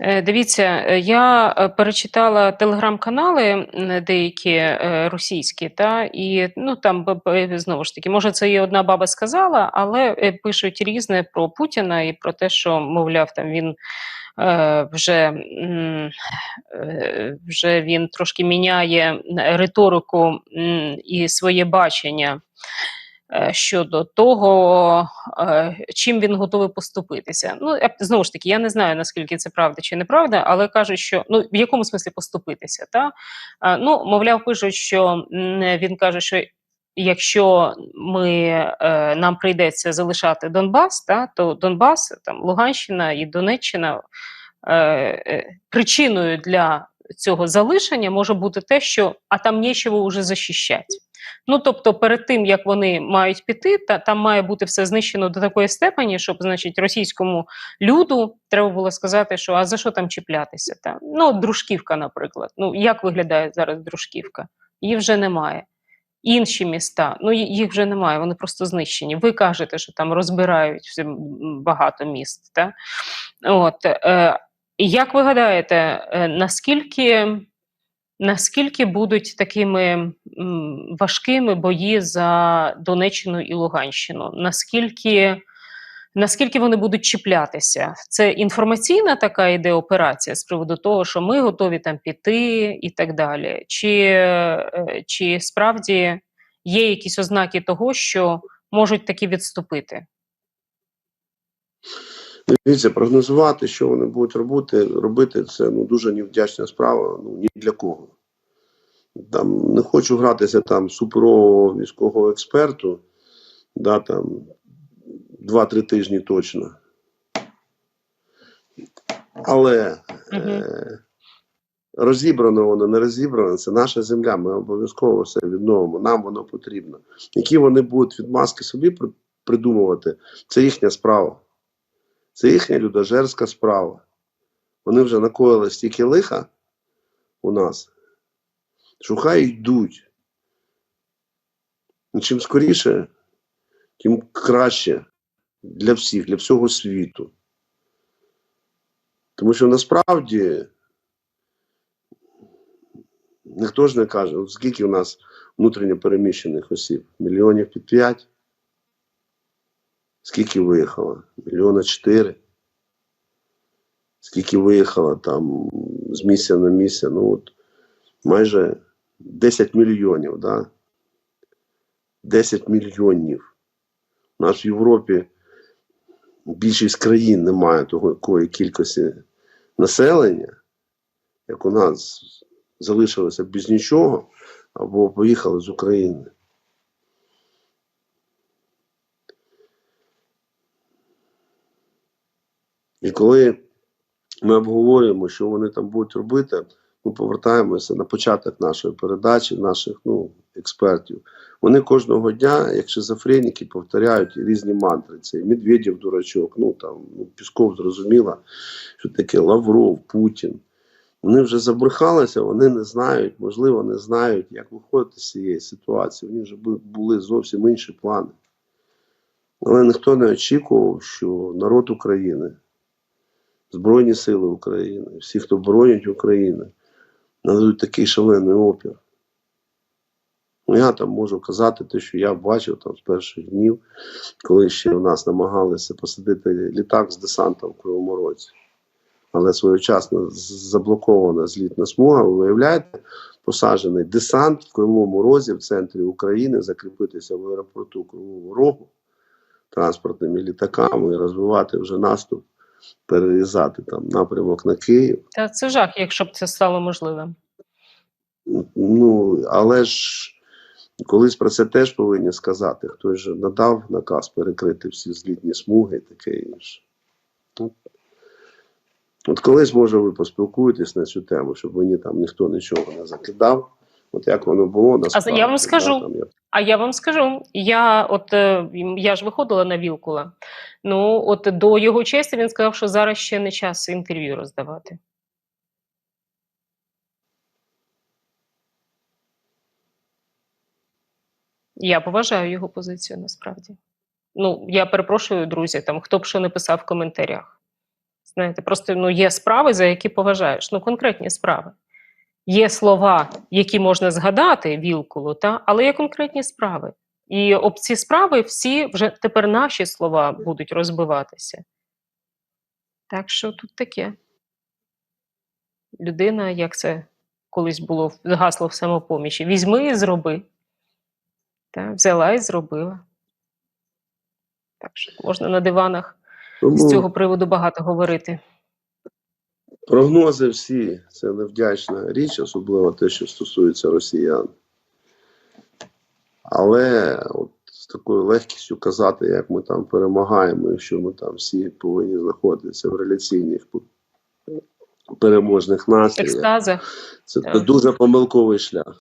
Е, Дивіться, е, я е, перечитала телеграм-канали деякі російські, та і ну там знову ж таки, може, це і одна баба сказала, але пишуть різне про Путіна і про те, що мовляв, там він вже, вже він трошки міняє риторику і своє бачення щодо того, е, чим він готовий поступитися. Ну, знову ж таки, я не знаю, наскільки це правда чи неправда, але кажуть, що ну, в якому смислі поступитися? Та? Е, Ну, мовляв, пишуть, що він каже, що якщо ми, е, нам прийдеться залишати Донбас, та, то Донбас, там, Луганщина і Донеччина е, е, причиною для цього залишення може бути те, що а там нічого вже захищати. Ну тобто, перед тим як вони мають піти, та там має бути все знищено до такої степені, щоб значить російському люду треба було сказати, що а за що там чіплятися? Та? Ну, дружківка, наприклад. Ну як виглядає зараз дружківка? Її вже немає. Інші міста, ну їх вже немає, вони просто знищені. Ви кажете, що там розбирають багато міст. Та? От, е, як ви гадаєте, е, наскільки, наскільки будуть такими важкими бої за Донеччину і Луганщину? Наскільки, наскільки вони будуть чіплятися? Це інформаційна така йде операція з приводу того, що ми готові там піти і так далі? Чи, е, чи справді є якісь ознаки того, що можуть таки відступити? Дивіться, прогнозувати, що вони будуть робити, робити, це ну, дуже невдячна справа ну, ні для кого. Там, не хочу гратися там суперового військового експерту, да, там 2-3 тижні точно. Але е, розібрано воно, не розібрано, це наша земля, ми обов'язково все відновимо, нам воно потрібно. Які вони будуть відмазки собі при- придумувати, це їхня справа. Це їхня людожерська справа. Вони вже накоїли стільки лиха у нас, що хай йдуть. І чим скоріше, тим краще для всіх, для всього світу. Тому що насправді ніхто ж не каже, скільки у нас внутрішньо переміщених осіб? Мільйонів під п'ять? Скільки виїхало? Мільйона чотири. Скільки виїхало там з місця на місце? Ну от майже 10 мільйонів, да? 10 мільйонів. У нас в Європі більшість країн не має такої кількості населення, як у нас залишилося без нічого, або поїхали з України. І коли ми обговорюємо, що вони там будуть робити, ми повертаємося на початок нашої передачі, наших ну, експертів. Вони кожного дня, як шизофреніки, повторяють різні мантри. Це і Медведєв дурачок, ну там ну, Пісков зрозуміло, що таке Лавров, Путін. Вони вже забрехалися, вони не знають, можливо, не знають, як виходити з цієї ситуації. Них вже були зовсім інші плани. Але ніхто не очікував, що народ України, Збройні Сили України, всі, хто боронять Україну, нададуть такий шалений опір. Ну, я там можу казати те, що я бачив там з перших днів, коли ще в нас намагалися посадити літак з десантом в Кривому Році. Але своєчасно заблокована злітна смуга. Ви виявляєте, посаджений десант в Кривому Розі в центрі України, закріпитися в аеропорту Кривого Рогу транспортними літаками і розвивати вже наступ, перерізати там напрямок на Київ. Та це жах, якщо б це стало можливим. Ну, але ж колись про це теж повинні сказати. Хтось же надав наказ перекрити всі злітні смуги і таке інше. Ну, От колись, може, ви поспілкуєтесь на цю тему, щоб мені там ніхто нічого не закидав. От як воно було насправді. я вам скажу. да, там я А я вам скажу, я от е, я ж виходила на Вілкула. Ну, от до його честі він сказав, що зараз ще не час інтерв'ю роздавати. Я поважаю його позицію насправді. Ну, я перепрошую, друзі, там хто б що не писав в коментарях. Знаєте, просто ну, є справи, за які поважаєш. Ну, конкретні справи. Є слова, які можна згадати вілкулу, та? але є конкретні справи. І об ці справи всі вже тепер наші слова будуть розбиватися. Так що тут таке. Людина, як це колись було гасло в самопомічі, візьми і зроби. Та, взяла і зробила. Так що можна на диванах Тому з цього приводу багато говорити. Прогнози всі це невдячна річ, особливо те, що стосується росіян. Але от з такою легкістю казати, як ми там перемагаємо, і що ми там всі повинні знаходитися в реляційних переможних настроях, Екстаза. це дуже помилковий шлях.